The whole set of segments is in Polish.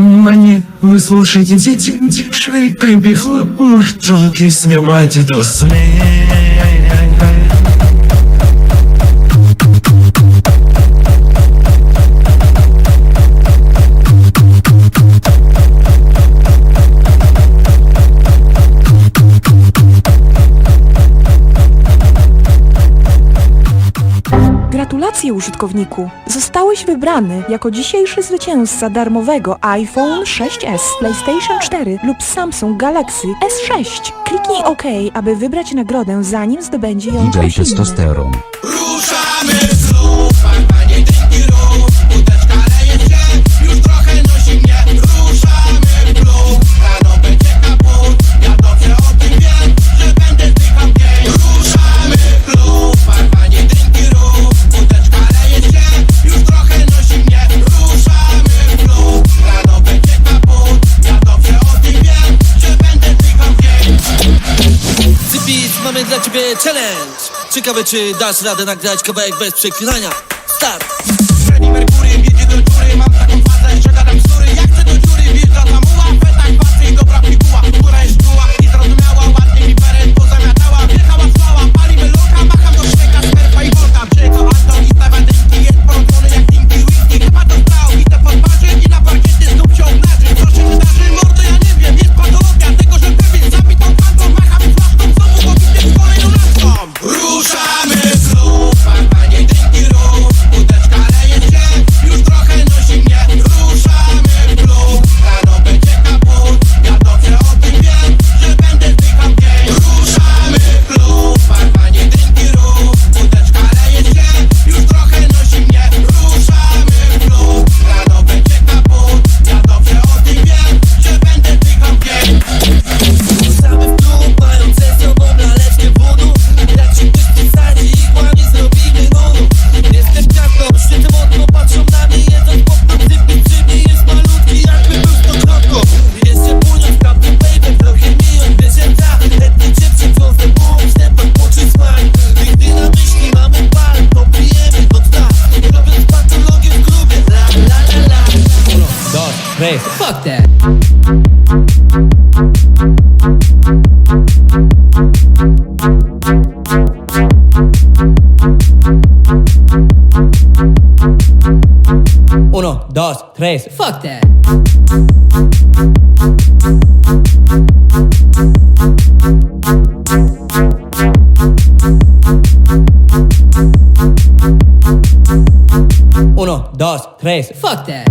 Мені вислушайте діти, швидко бігли, портунки знімати до сміх. Gratulacje użytkowniku! Zostałeś wybrany jako dzisiejszy zwycięzca darmowego iPhone 6s, PlayStation 4 lub Samsung Galaxy S6. Kliknij OK, aby wybrać nagrodę zanim zdobędzie ją DJ ktoś inny. Testosteron. Ruszamy! Ciekawe czy dasz radę nagrać kawałek bez przeklinania Start! Mercury Right. Fuck that. Uno, dos, tres. Fuck that. Uno, dos, tres. Fuck that.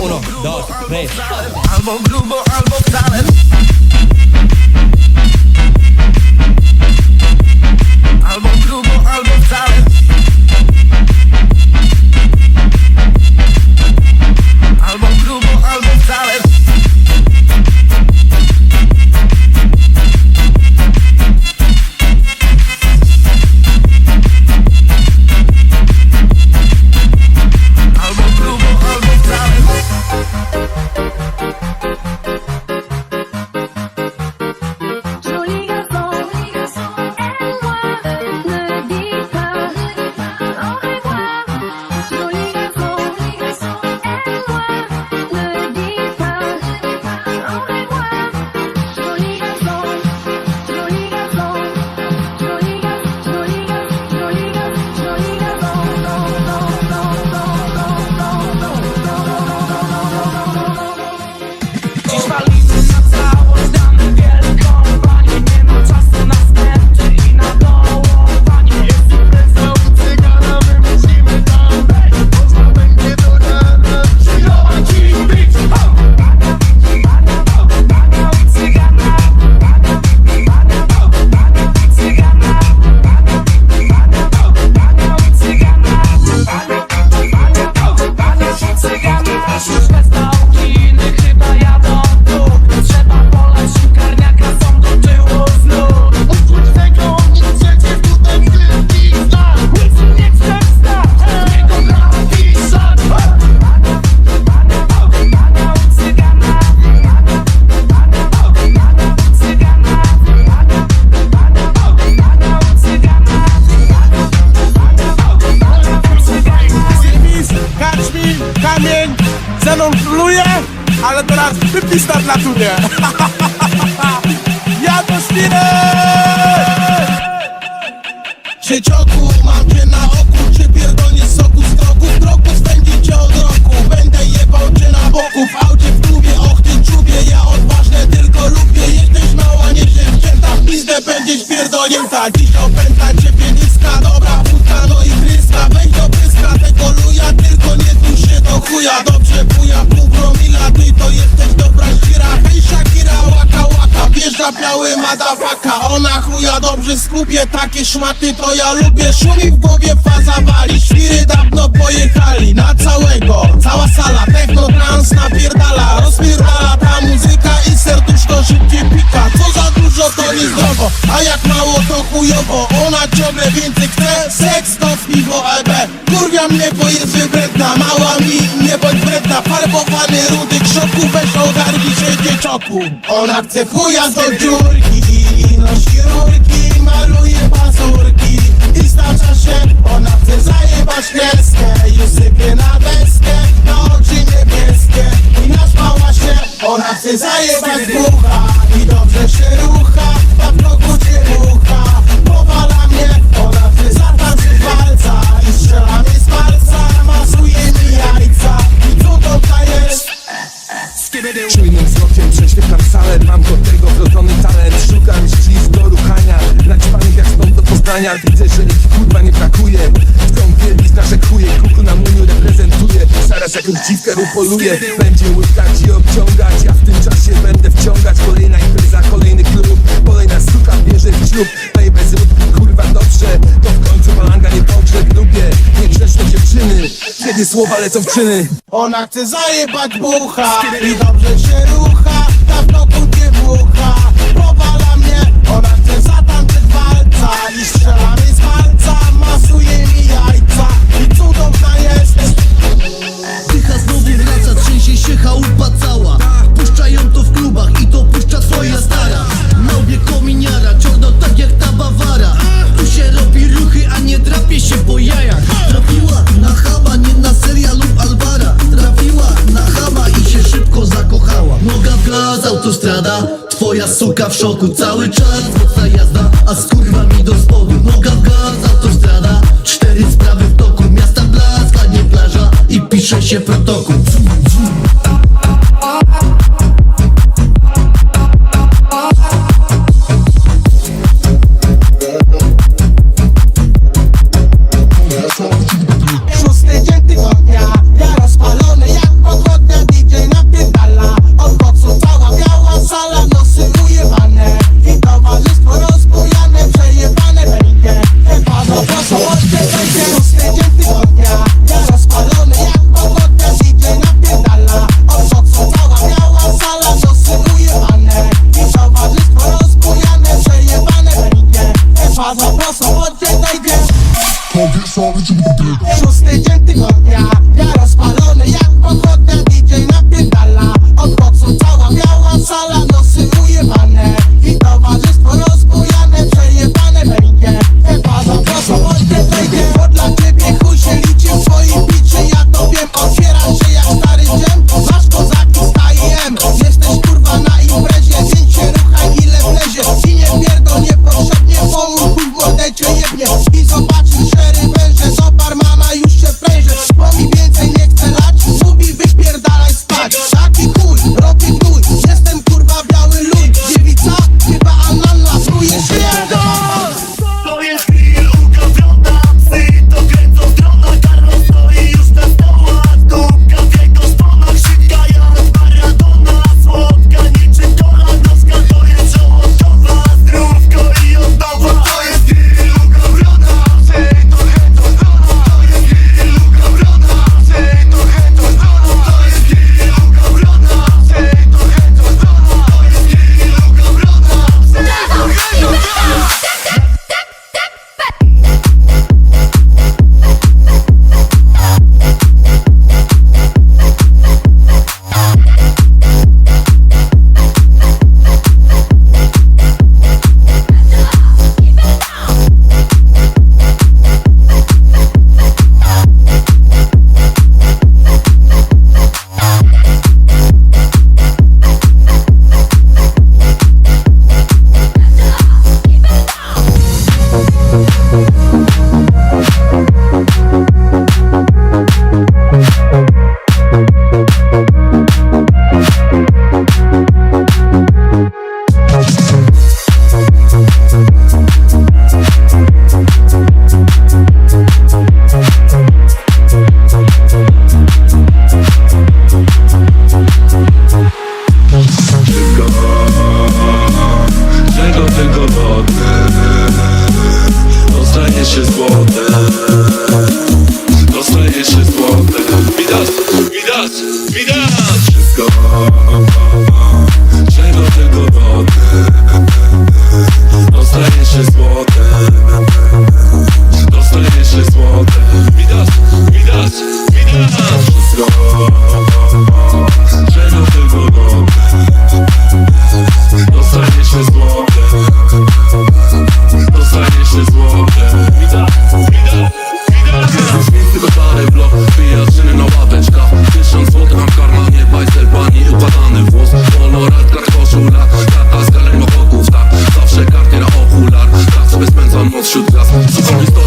Uno, dos, tres. Fuck that. Pierdolnięta Dziś opęta ciebie Dobra pusta, no i Weź do pyska tego luja Tylko nie dusz się do chuja. Dobrze buja, pół promila Ty to jesteś dobra ścira Hej Shakira, biały madafaka Ona chuja dobrze skupie Takie szmaty to ja lubię. Szumi w głowie faza wali Świry dawno pojechali Na całego. Cała sala techno trans napierdala Rozpierdala ta muzyka i serduszko szybciej pika. Co za dużo to niezdrowo A jak mało to chujowo. Ona ciągle więcej chce Seks to piwo EB Kurwia mnie bo jest wybredna Mała mi nie bądź wredna. Farbowany rudy krzoku Weź ogarnij się dziecioku Ona chce chuja do dziurki I nosi rurki Maluje pazurki. I stacza się Ona chce zajebać kreskę Już sypie na deskę Na oczy niebieskie. I naspała się Ona chce zajebać bucha. I dobrze się rucha Będzie łykać i obciągać? Ja w tym czasie będę wciągać Kolejna impreza, kolejny klub. Kolejna suka bierze w ślub. Bez rybki kurwa dobrze. To w końcu malanga nie pogrze Lubię. Niegrzeczne dziewczyny. Kiedy słowa lecą w czyny. Ona chce zajebać bucha I dobrze się rucha. Na bloku nie bucha Powala mnie. Ona chce zatańczyć walca I strzela mi z palca. Masuje szoku, cały czas Yes, he's on wśród nas Wszystkie